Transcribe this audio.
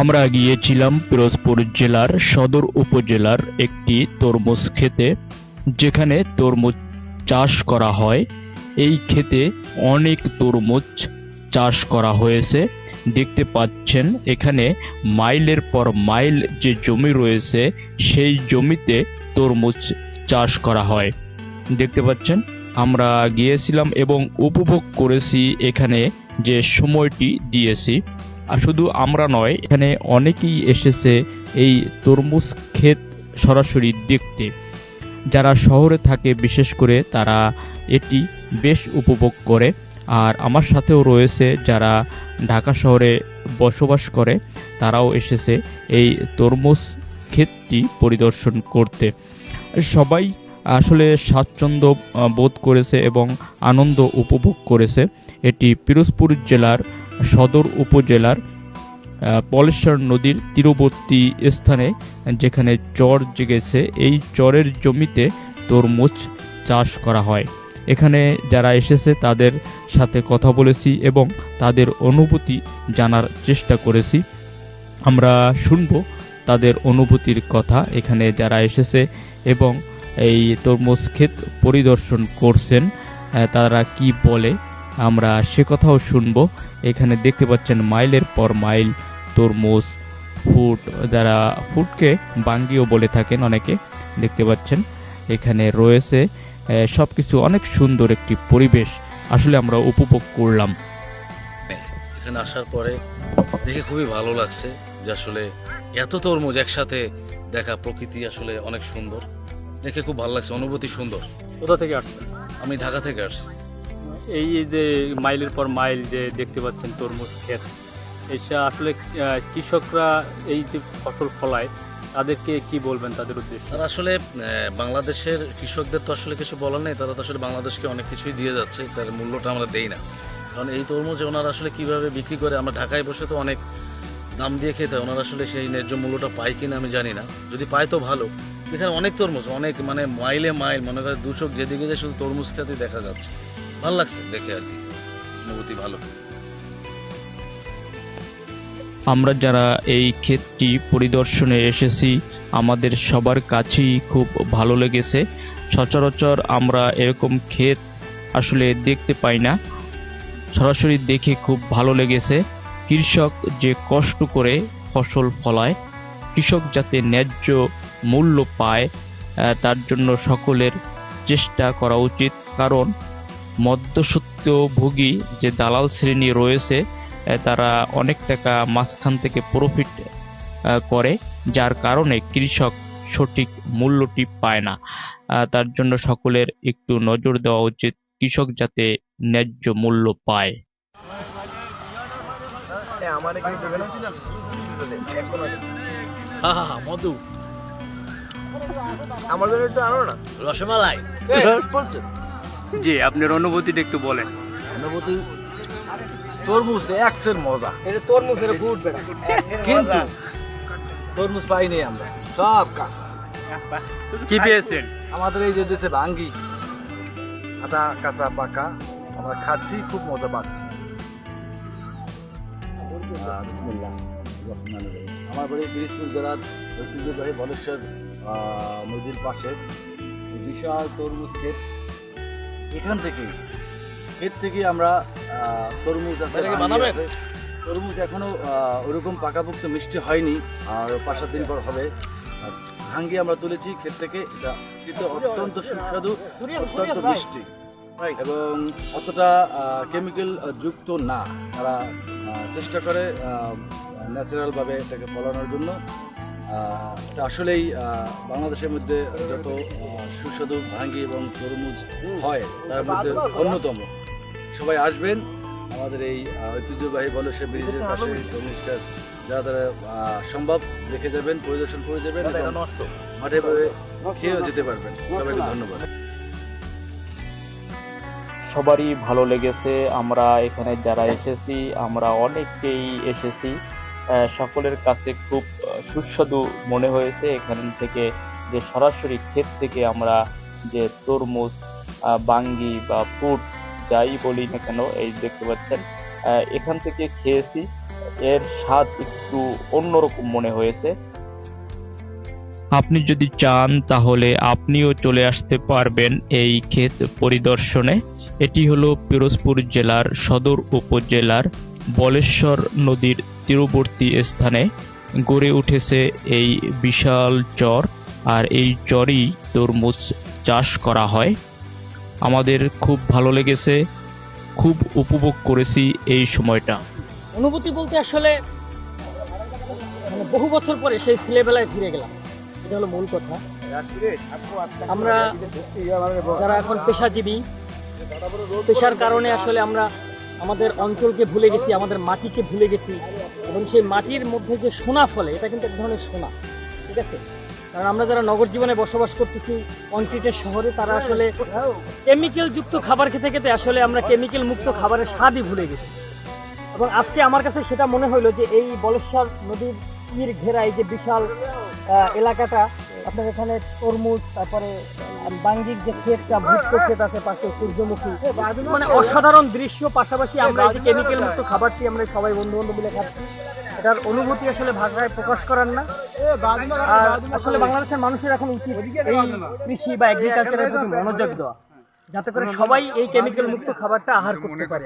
আমরা গিয়েছিলাম পিরোজপুর জেলার সদর উপজেলার একটি তরমুজ ক্ষেতে যেখানে তরমুজ চাষ করা হয়। এই ক্ষেতে অনেক তরমুজ চাষ করা হয়েছে। দেখতে পাচ্ছেন, এখানে মাইলের পর মাইল যে জমি রয়েছে, সেই জমিতে তরমুজ চাষ করা হয়। দেখতে পাচ্ছেন, আমরা গিয়েছিলাম এবং উপভোগ করেছি এখানে যে সময়টি দিয়েছি। আর শুধু আমরা নয়, এখানে অনেকেই এসেছে এই তরমুজ ক্ষেত সরাসরি দেখতে। যারা শহরে থাকে, বিশেষ করে তারা এটি বেশ উপভোগ করে। আর আমার সাথেও রয়েছে যারা ঢাকা শহরে বসবাস করে, তারাও এসেছে এই তরমুজ ক্ষেতটি পরিদর্শন করতে। সবাই আসলে স্বাচ্ছন্দ্য বোধ করেছে এবং আনন্দ উপভোগ করেছে। এটি পিরোজপুর জেলার সদর উপজেলার পলেশ্বর নদীর তীরবর্তী স্থানে, যেখানে চর জেগেছে। এই চরের জমিতে তরমুজ চাষ করা হয়। এখানে যারা এসেছে তাদের সাথে কথা বলেছি এবং তাদের অনুভূতি জানার চেষ্টা করেছি। আমরা শুনব তাদের অনুভূতির কথা। এখানে যারা এসেছে এবং এই তরমুজ ক্ষেত পরিদর্শন করছেন তারা কি বলে? আমরা সে কথাও শুনব। এখানে দেখতে পাচ্ছেন মাইলের পর মাইল, তরমুজ, ফুট, যারা ফুটকে বাঙ্গিও বলে থাকেন অনেকে, দেখতে পাচ্ছেন। এখানে রয়েছে সব কিছু অনেক সুন্দর একটি পরিবেশ, আসলে আমরা উপভোগ করলাম। এখানে আসার পরে দেখে খুবই ভালো লাগছে যে আসলে এত তরমুজ একসাথে দেখা প্রকৃতি আসলে অনেক সুন্দর। দেখে খুব ভালো লাগছে, অনুভূতি সুন্দর। কোথা থেকে আসছে আমি ঢাকা থেকে আসছি। এই যে মাইলের পর মাইল যে দেখতে পাচ্ছেন তরমুজ ক্ষেত এটা আসলে কৃষকরা এই যে ফসল ফলায়, তাদেরকে কি বলবেন তাদের উদ্দেশ্যে? তারা আসলে বাংলাদেশের কৃষকদের তো আসলে কিছু বলার নেই, তারা তো আসলে বাংলাদেশকে অনেক কিছুই দিয়ে যাচ্ছে, তার মূল্যটা আমরা দেই না। কারণ এই তরমুজ ওনারা আসলে কীভাবে বিক্রি করে, আমরা ঢাকায় বসে তো অনেক দাম দিয়ে খেতে হয়, ওনারা আসলে সেই ন্যায্য মূল্যটা পায় কিনা আমি জানি না। যদি পায় তো ভালো। এখানে অনেক তরমুজ, অনেক মানে মাইলে মাইল, মনে করে দুশো যেদিকে যায় শুধু তরমুজ খেতেই দেখা যাচ্ছে। ভালো লাগছে দেখে আর কি। অনুভূতি ভালো। আমরা যারা এই ক্ষেতটি পরিদর্শনে এসেছি, আমাদের সবার কাছেই খুব ভালো লেগেছে। সচরাচর আমরা এরকম ক্ষেত আসলে দেখতে পাই না। সরাসরি দেখে খুব ভালো লেগেছে। কৃষক যে কষ্ট করে ফসল ফলায়, কৃষক যাতে ন্যায্য মূল্য পায় তার জন্য সকলের চেষ্টা করা উচিত। কারণ মধ্যসত্যভোগী যে দালাল শ্রেণি রয়েছে তারা অনেক টাকা মাঝখান থেকে প্রফিট করে যার কারণে কৃষক সঠিক মূল্যটি পায় না। তার জন্য সকলের একটু নজর দেওয়া উচিত কৃষক যাতে ন্যায্য মূল্য পায়। মধু। আমার জন্য একটু আনো না? রসমালাই। জি আপনার অনুভূতিটা একটু বলেন। অনুভূতি? তরমুজ একসের মজা। এটা তরমুজের ফুট কিন্তু তরমুজ পাইনি আমরা। সব কাঁচা কি পেয়েছেন? আমাদের এই যে দেশে ভাঙ্গি আটা কাঁচা পাকা আমরা খাচ্ছি খুব মজা পাচ্ছি। আমার বাড়ি পিরিজপুর জেলার ঐতিহ্যবাহী বলেশ্বর নদীর পাশে বিশাল তরমুজ ক্ষেত। এখান থেকে ক্ষেত থেকে আমরা তরমুজ আছে। তরমুজ এখনও ওরকম পাকাপুক্ত মিষ্টি হয়নি আর পাঁচ সাত দিন পর হবে। ভাঙ্গি আমরা তুলেছি ক্ষেত থেকে এটা কিন্তু অত্যন্ত সুস্বাদু অত্যন্ত মিষ্টি। এবং অতটা কেমিক্যাল যুক্ত না। তারা চেষ্টা করে ন্যাচারালভাবে এটাকে ফলানোর জন্য। এটা আসলেই বাংলাদেশের মধ্যে যত সুস্বাদু ভাঙ্গি এবং তরমুজ হয় তার মধ্যে অন্যতম। সবাই আসবেন আমাদের এই ঐতিহ্যবাহী বলসে ব্রিজের পাশে তরমুজটা যারা তারা সম্ভব দেখে যাবেন পরিদর্শন করে যাবেন মাঠে পরে খেয়েও যেতে পারবেন। সবাইকে ধন্যবাদ। সবারই ভালো লেগেছে। আমরা এখানে যারা এসেছি আমরা অনেকেই এসেছি। সকলের কাছে খুব সুস্বাদু মনে হয়েছে। এখান থেকে যে সরাসরি ক্ষেত থেকে আমরা যে তরমুজ বাঙ্গি বা ফুট যাই বলি না কেন, এই দেখতে পাচ্ছেন এখান থেকে খেয়েছি। এর স্বাদ একটু অন্যরকম মনে হয়েছে। আপনি যদি চান, তাহলে আপনিও চলে আসতে পারবেন এই ক্ষেত পরিদর্শনে। এটি হলো পিরোজপুর জেলার সদর উপজেলার বলেশ্বর নদীর তীরবর্তী স্থানে গড়ে উঠেছে এই বিশাল চর, আর এই চরই তরমুজ চাষ করা হয়। আমাদের খুব ভালো লেগেছে, খুব উপভোগ করেছি এই সময়টা। অনুভূতি বলতে আসলে মানে বহু বছর পরে সেই ছেলেবেলায় ফিরে গেলাম। এটা হলো মূল কথা। আমরা যারা এখন পেশাজীবী, পেশার কারণে আসলে আমরা আমাদের অঞ্চলকে ভুলে গেছি, আমাদের মাটিকে ভুলে গেছি। এবং সেই মাটির মধ্যে যে সোনা ফলে এটা কিন্তু এক ধরনের সোনা ঠিক আছে? কারণ আমরা যারা নগর জীবনে বসবাস করতেছি কংক্রিটের শহরে তারা আসলে কেমিক্যাল যুক্ত খাবার খেতে খেতে আসলে আমরা কেমিক্যাল মুক্ত খাবারের স্বাদই ভুলে গেছি। এবং আজকে আমার কাছে সেটা মনে হলো যে এই বলেশ্বর নদীর তীর ঘেরা এই যে বিশাল এলাকাটা আপনার এখানে তরমুজ তারপরে আহ, বাঙ্গির যে ক্ষেতটা ভুট্ট ক্ষেত আছে পাশে সূর্যমুখী। মানে অসাধারণ দৃশ্য পাশাপাশি আমরা এই যে কেমিক্যাল মুক্ত খাবারটি আমরা সবাই বন্ধু বান্ধব মিলে খাচ্ছি। এটার অনুভূতি আসলে ভাষায় প্রকাশ করার না। আর আসলে বাংলাদেশের মানুষের এখন উচিত এই কৃষি বা এগ্রিকালচারের প্রতি মনোযোগ দেওয়া যাতে করে সবাই এই কেমিক্যাল মুক্ত খাবারটা আহার করতে পারে।